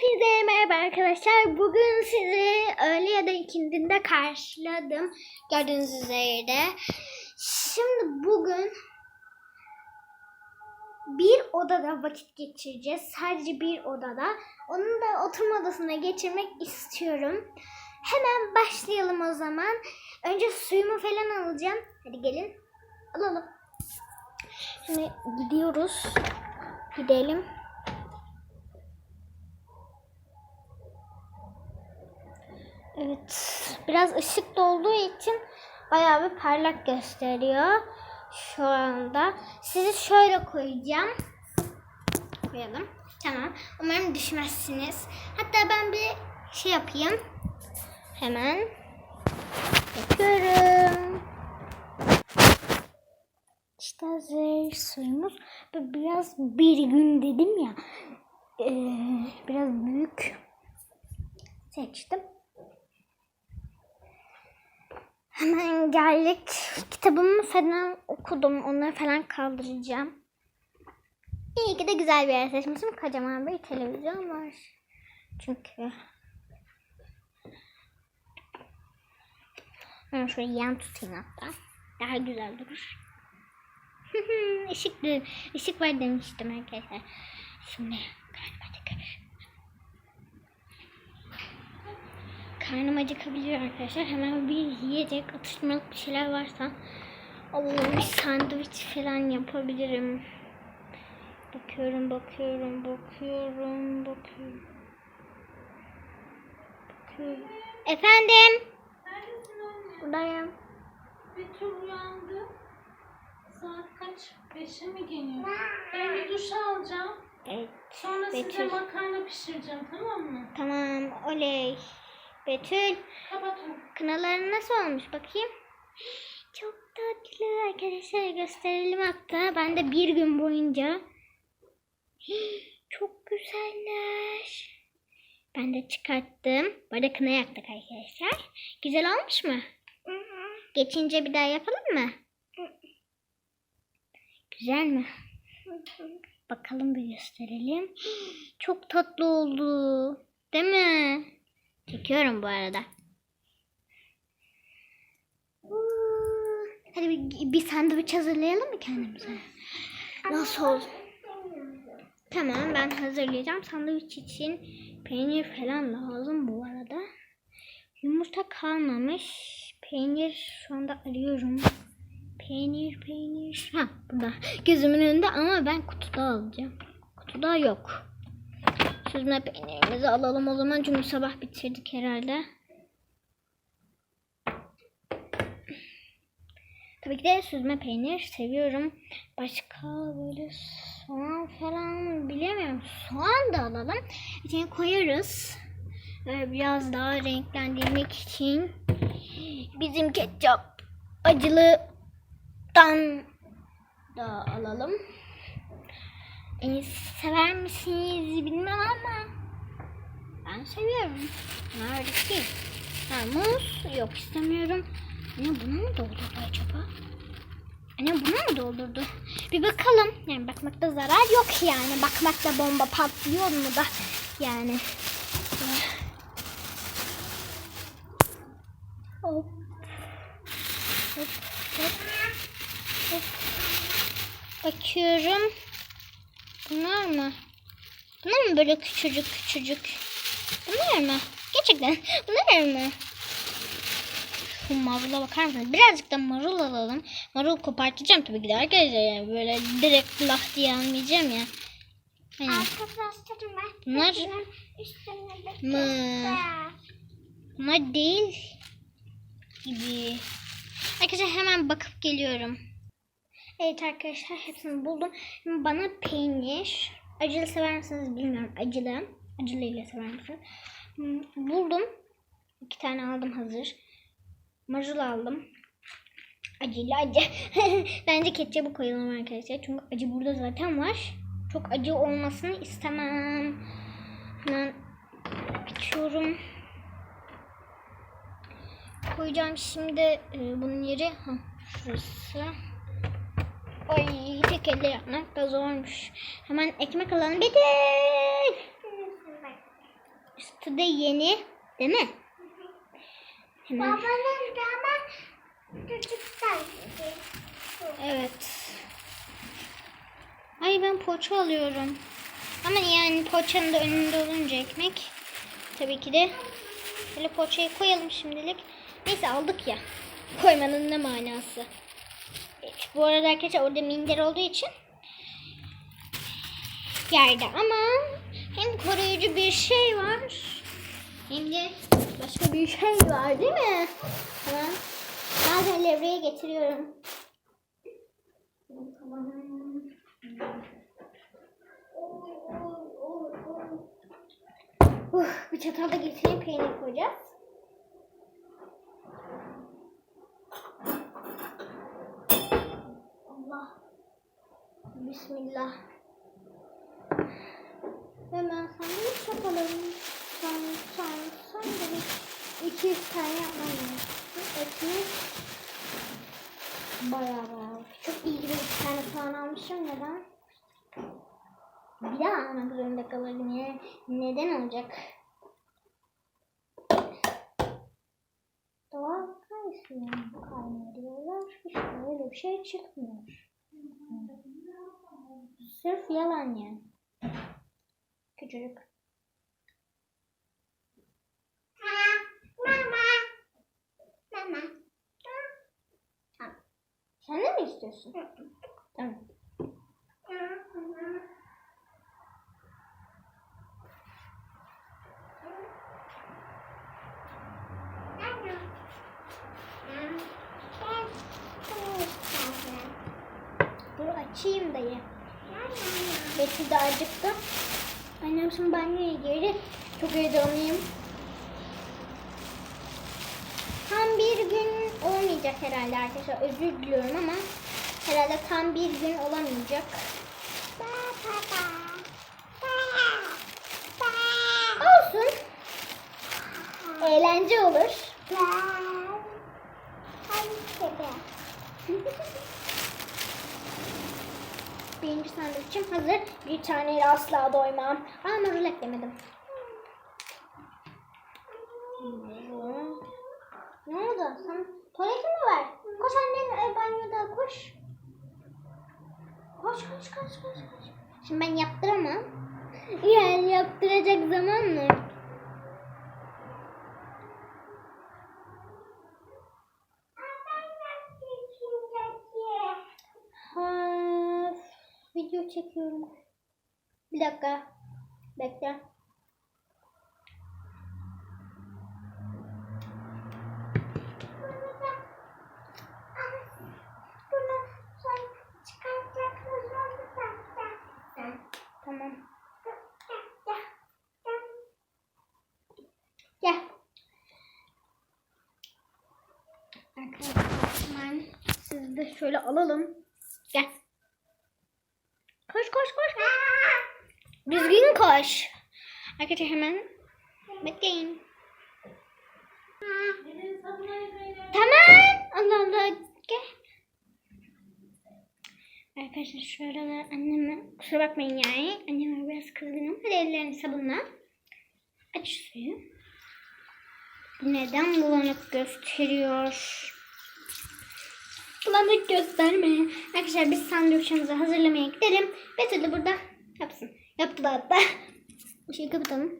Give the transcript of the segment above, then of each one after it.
Hepinize merhaba arkadaşlar. Bugün sizi öğle ya da ikindinde karşıladım. Gördüğünüz üzere. Şimdi bugün bir odada vakit geçireceğiz. Sadece bir odada. Onun da oturma odasına geçirmek istiyorum. Hemen başlayalım o zaman. Önce suyumu falan alacağım. Hadi gelin. Alalım. Şimdi gidiyoruz. Gidelim. Evet. Biraz ışık olduğu için bayağı bir parlak gösteriyor. Şu anda. Sizi şöyle koyacağım. Koyalım. Tamam. Umarım düşmezsiniz. Hatta ben bir şey yapayım. Hemen. Yapıyorum. İşte hazır suyumuz. Biraz bir gün dedim ya. eee, biraz büyük seçtim. Hemen geldik. Kitabımı falan okudum. Onları falan kaldıracağım. İyi ki de güzel bir yer seçmişim. Kocaman bir televizyon var. Çünkü ben şöyle yan tutayım hatta. Daha güzel durur. Işık, ışık var demiştim arkadaşlar. Şimdi karnım Karnım acıkabiliyor arkadaşlar. Hemen bir yiyecek, atıştırmalık bir şeyler varsa Allah'ım bir sandviç falan yapabilirim. Bakıyorum, bakıyorum, bakıyorum, bakıyorum. Bakıyorum. Efendim? Buradayım. Betül uyandı. Saat kaç? Beşe mi geliyor? Ben bir duş alacağım. Evet. Sonra size Betül. makarna pişireceğim tamam mı? Tamam, oley. Betül, Kapat onu. kınaların nasıl olmuş bakayım? Çok tatlı arkadaşlar gösterelim hatta. Ben de bir gün boyunca çok güzeller. Ben de çıkarttım. Bu arada kına yaktık arkadaşlar. Güzel olmuş mu? Geçince bir daha yapalım mı? Güzel mi? Bakalım bir gösterelim. Çok tatlı oldu. Değil mi? Çekiyorum bu arada. Hadi bir, bir sandviç hazırlayalım mı kendimize? Nasıl olur? Tamam ben hazırlayacağım. Sandviç için peynir falan lazım bu arada. Yumurta kalmamış. Peynir şu anda arıyorum. Peynir peynir. Ha burada. Gözümün önünde ama ben kutuda alacağım. Kutuda yok. Süzme peynirimizi alalım o zaman çünkü sabah bitirdik herhalde. Tabii ki de süzme peynir seviyorum. Başka böyle soğan falan bilemiyorum. Soğan da alalım. İçine koyarız. Böyle biraz daha renklendirmek için. Bizim ketçap acılıdan da alalım. E, sever misiniz bilmem ama ben seviyorum. Nerede ki? Ha, muz yok istemiyorum. Anne buna mı doldurdu acaba? Anne buna mı doldurdu? Bir bakalım. Yani bakmakta zarar yok yani. Bakmakta bomba patlıyor mu da yani. Hop. Hop. Hop. Hop. Bakıyorum. Bunlar mı? Bunlar mı böyle küçücük küçücük? Bunlar mı? Gerçekten bunlar mı? Şu marula bakar mısınız? Birazcık da marul alalım. Marul kopartacağım tabii ki de arkadaşlar. Yani böyle direkt lah diye almayacağım ya. Aynen. Arkadaşlarım. Bunlar mı? Bunlar değil gibi. Arkadaşlar hemen bakıp geliyorum. Evet arkadaşlar hepsini buldum. Şimdi bana peynir. Acılı sever misiniz bilmiyorum. Acılı. Acılıyla sever misiniz? Hmm, Buldum. İki tane aldım hazır. Marul aldım. Acıyla acı. Bence ketçabı koyalım arkadaşlar. Çünkü acı burada zaten var. Çok acı olmasını istemem. Hemen açıyorum. Koyacağım şimdi e, bunun yeri. Ha, şurası. Ay tek elle yapmak da zormuş. Hemen ekmek alalım. Betül! Üstü de yeni. Değil mi? Hemen. Babanın da ama çocuklar gibi. Evet. Ay ben poğaça alıyorum. Ama yani poğaçanın da önünde olunca ekmek. Tabii ki de şöyle poğaçayı koyalım şimdilik. Neyse aldık ya. Koymanın ne manası? Bu arada arkadaşlar orada minder olduğu için yerde ama hem koruyucu bir şey var hem de başka bir şey var değil mi? Hemen bazen levreye getiriyorum. Uh, bir çatal da getireyim peynir koyacağız. Allah. Bismillah. Hemen sandviç yapalım. San, san, sandviç. 200 tane yapmam lazım. Ekmek. Bayağı bayağı. Çok iyi bir tane falan almışım. Neden? Bir daha almak zorunda kalırım ya. Neden olacak? Doğal kaysın kaynarıyorlar. Hiç öyle bir şey çıkmıyor. Sırf yalan yani. Küçücük. Mama. Mama. Sen de mi istiyorsun? Tamam. Dur açayım dayı. Betül de acıktı. Annem şimdi banyoya girdi. Çok heyecanlıyım. Tam bir gün olmayacak herhalde arkadaşlar. Özür diliyorum ama herhalde tam bir gün olamayacak. Olsun. Eğlence olur. Birinci sandviçim hazır. Bir taneyle asla doymam. Ama rulet demedim. Ne oldu? Sen tuvalete mi var? Koş annen e, banyoda koş. Koş koş koş koş koş. Şimdi ben yaptıramam. Yani yaptıracak zaman mı? Ha, video çekiyorum. Bir dakika. Bekle. Tamam. Gel. Arkadaşlar sizi de şöyle alalım. Gel. Koş koş koş. Düzgün koş. Arkadaşlar hemen bekleyin. Tamam. Allah Allah. Gel. Arkadaşlar aralar anneme kusura bakmayın yani. Anneme biraz kızgınım. Hadi ellerini sabunla. Aç suyu. Neden bulanık gösteriyor? Bulanık gösterme. Arkadaşlar biz sandviçimizi hazırlamaya gidelim. Betül de burada yapsın. Yaptı hatta. Bir şey kapatalım.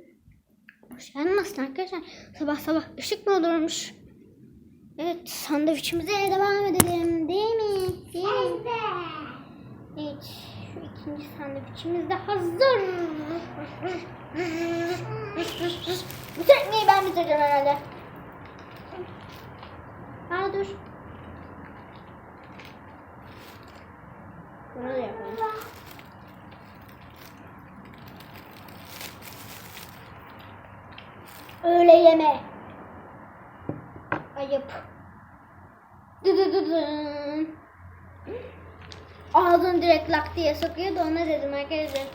Boş yanmasın arkadaşlar. Sabah sabah ışık mı olurmuş? Evet sandviçimize devam edelim. Değil mi? Değil mi? Evet. Şu ikinci sandviçimiz de hazır. Bu tekneyi ben bitireceğim herhalde. Aa dur. Bunu da yapalım. Öyle yeme. Ayıp. Dı dı dı dın. Direkt lak diye sokuyor da ona dedim arkadaşlar.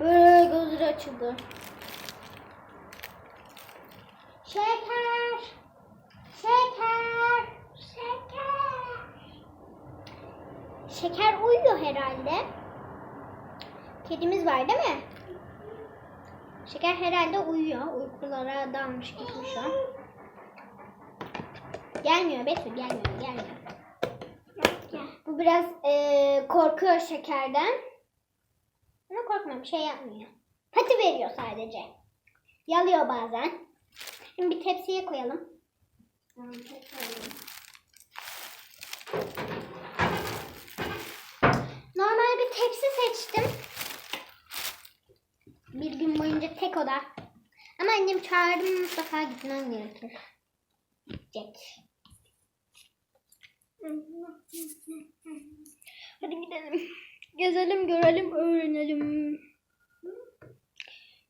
Böyle gözleri açıldı. Şeker. Şeker. Şeker. Şeker uyuyor herhalde. Kedimiz var değil mi? Şeker herhalde uyuyor. Uykulara dalmış gitmiş o. Gelmiyor Betül gelmiyor gelmiyor. Bu biraz eee, korkuyor şekerden. Ama korkma bir şey yapmıyor. Pati veriyor sadece. Yalıyor bazen. Şimdi bir tepsiye koyalım. Normal bir tepsi seçtim. Bir gün boyunca tek oda. Ama annem çağırdı mutlaka gitmem gerekir. Gidecek. Gidelim. Gezelim, görelim, öğrenelim.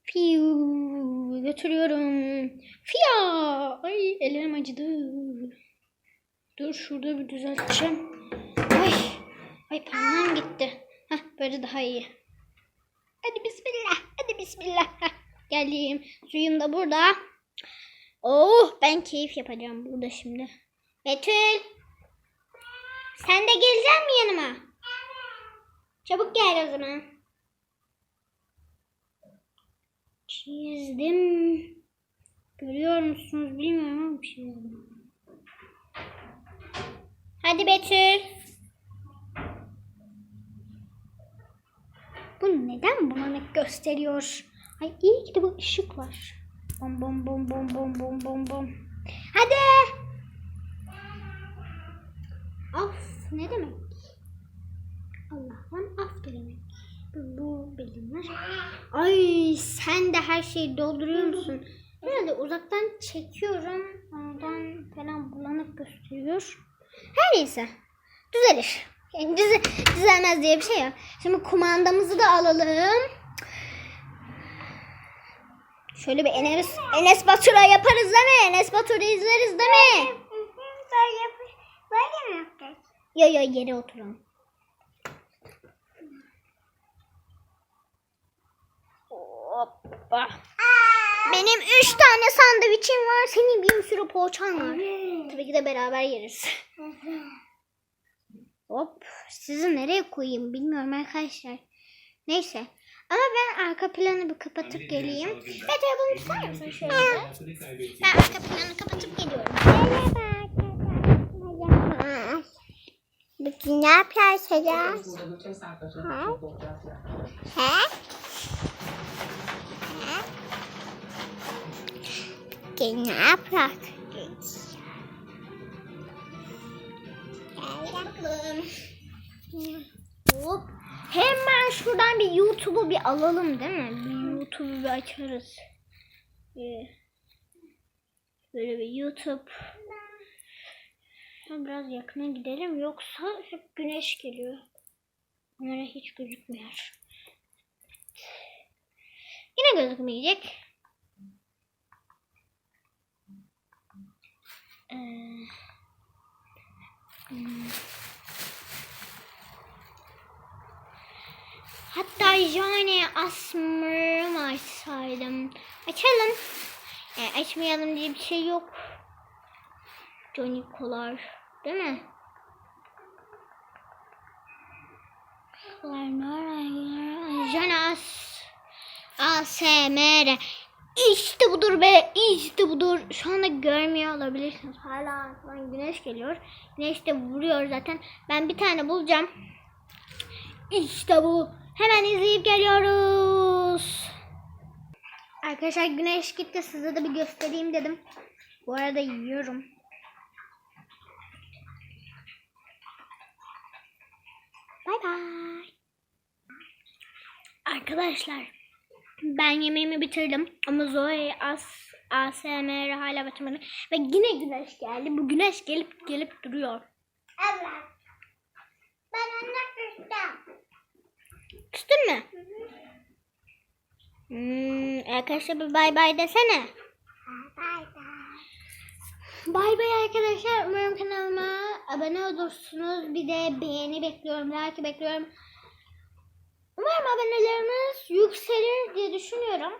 Fiu götürüyorum. Fia. Ay ellerim acıdı. Dur şurada bir düzelteceğim. Ay. Ay parmağım gitti. Hah böyle daha iyi. Hadi bismillah. Hadi bismillah. Hah, geldim. Suyum da burada. Oh ben keyif yapacağım burada şimdi. Betül. Sen de gelecek mi yanıma? Çabuk gel o zaman. Çizdim. Görüyor musunuz bilmiyorum ama çizdim. Hadi Betül. Bu neden bulanık gösteriyor? Ay iyi ki de bu ışık var. Bom bom bom bom bom bom bom bom. Hadi. Af ne demek? Allah'tan af demek. Bu, bilinir. Ay sen de her şeyi dolduruyor musun? Herhalde uzaktan çekiyorum. Ondan falan bulanık gösteriyor. Her neyse. Düzelir. Yani düze, düzelmez diye bir şey yok. Şimdi kumandamızı da alalım. Şöyle bir Enes, Enes Batur'a yaparız değil mi? Enes Batur'u izleriz değil mi? Böyle, mi? Yo yo yere oturalım. Hoppa. Benim üç tane sandviçim var. Senin bir sürü poğaçan var. Tabii ki de beraber yeriz. Hop. Sizi nereye koyayım bilmiyorum arkadaşlar. Neyse. Ama ben arka planı bir kapatıp geleyim. Evet bunu tutar mısın şöyle? Ben arka planı kapatıp geliyorum. Bugün ne yapacağız? He? He? Yapacağız? Bakalım. Hop. Hemen şuradan bir YouTube'u bir alalım değil mi? Bir YouTube'u bir açarız. Böyle bir YouTube. Biraz yakına gidelim yoksa hep güneş geliyor. Onlara hiç gözükmüyor. Yine gözükmeyecek. Ee, hmm. Hatta yani asmırı mı açsaydım? Açalım. Yani açmayalım diye bir şey yok. Johnny Kolar. Değil mi? Johnny As ASMR. İşte budur be. işte budur. Şu anda görmüyor olabilirsiniz. Hala arkadan güneş geliyor. Güneş de vuruyor zaten. Ben bir tane bulacağım. İşte bu. Hemen izleyip geliyoruz. Arkadaşlar güneş gitti. Size de bir göstereyim dedim. Bu arada yiyorum. Bay bay. Arkadaşlar ben yemeğimi bitirdim ama Zoe as ASMR hala bitirmedi ve yine güneş geldi. Bu güneş gelip gelip duruyor. Evet. Ben onu kırdım. Küstün mü? Hmm, arkadaşlar bir bay bay desene. Bay bay. Bay bay arkadaşlar. Umarım kanalıma abone olursunuz. Bir de beğeni bekliyorum. Like bekliyorum. Umarım abonelerimiz yükselir diye düşünüyorum.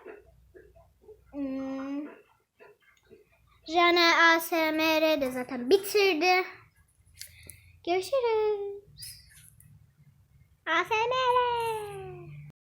Hmm. ASMR de zaten bitirdi. Görüşürüz. ASMR.